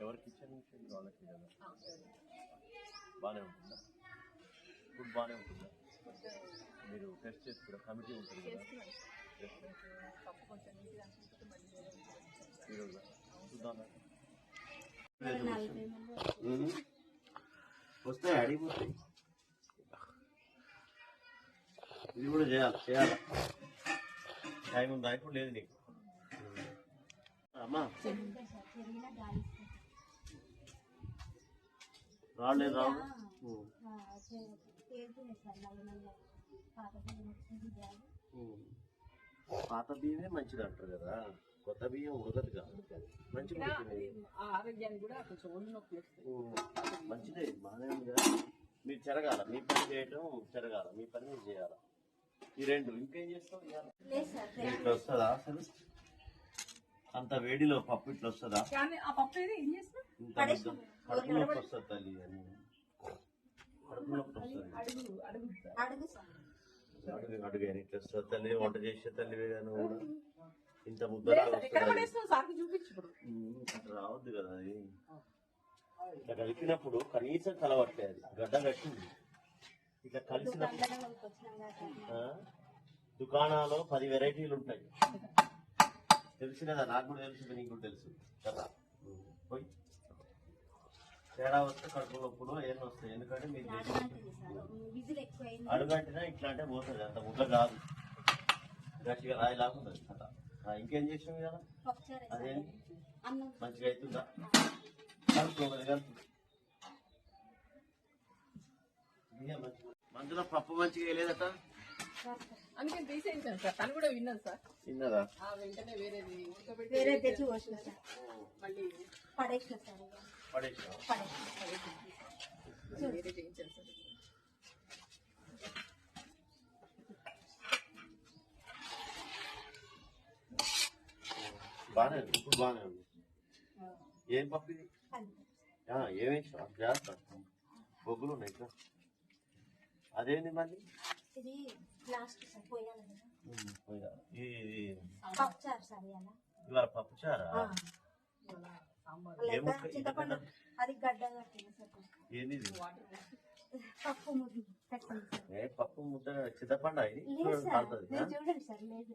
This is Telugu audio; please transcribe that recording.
ఎవరికి ఇచ్చిన విషయం వాళ్ళకి కదా బాగానే ఉంటుందా? ఫుడ్ బాగానే ఉంటుందా? మీరు టెస్ట్ చేసుకున్న కమిటీ ఉంటుంది కదా? ఈరోజు చూద్దామా వస్తాయి అడిగిపోతాయి ఇది కూడా చేయాలి చేయాలి. టైం ఉందా? ఇప్పుడు లేదు నీకు. అమ్మా. రాలేదు రావు. పాత బియ్యమే మంచిది అంటారు కదా. కొత్త బియ్యం ఉడకదు కాదు. ఉం. మంచిదే బాగానే ఉంది కదా. మీరు చెరగాల. మీ పని చేయటం చెరగాల. మీ పని మీరు చేయాలి? ఈ రెండు ఇంకేం చేస్తావు? ఇట్లా వస్తుందా అసలు? అంత వేడిలో పప్పు ఇట్లా వస్తుందా కానీ ఆ పప్పు ఏది? ఏం చేస్తున్నా ఇంత ముద్ద కడుపు నొప్పి వస్తుంది తల్లి అని కడుపు నొప్పి వస్తుంది. అడుగు అడుగు అడుగు. అడుగు అని ఇట్లా వస్తుంది తల్లి వంట చేసే తల్లి గాను కూడా. ఇంత అట్లా రావద్దు కదా అది. ఇట్లా కలిపినప్పుడు కనీసం కలవట్లేదు గడ్డ కట్టింది. ఇట్లా కలిసినప్పుడు ఆ? దుకాణాల్లో పది వెరైటీలు ఉంటాయి. తెలుసు కదా నాకు కూడా తెలుసు నీకు కూడా తెలుసు. కదా. పోయి. తేడా వస్తే కడుపు నొప్పులు ఏం వస్తాయి. ఎందుకంటే మీరు అడుగంటినా ఇట్లా అంటే పోతుంది అంత ముద్ద కాదు. గట్టిగా రాయి లాగుతుంది అట్లా ఆ, ఇంకేం చేసాం కదా అదేంటి మంచిగా అవుతుందా కలుపుకోవాలి కలుపు. మంచిగా. మందులో పప్పు మంచిగా వేయలేదట? అందుకని తీసేయించాను సార్ తను కూడా విన్నాను సార్. తిన్నదా ఆ వెంటనే వేరేది ఉడకబెట్టి వేరే తెచ్చి పోసిన సార్. మళ్ళీ పడేసిన సార్. ఇక. పడేసా పడేసిన. వేరే చేయించాను సార్. బాగానే ఉంది ఇప్పుడు బాగానే ఉంది. ఏం పప్పు ఇది? ఆ, ఏం వేసావు జాగ్రత్త. బొగ్గులు ఉన్నాయి ఇక్కడ. అదేంది మళ్ళీ? ఇవాళ పప్పు చారా ఏంది? పప్పు ముద్దు కట్టింది సార్. ఏ పప్పు ముద్ద చింతపండు ఇది? లేదు చూడండి సార్. కాలుతుంది. మీరు చూడండి సార్ లేదు.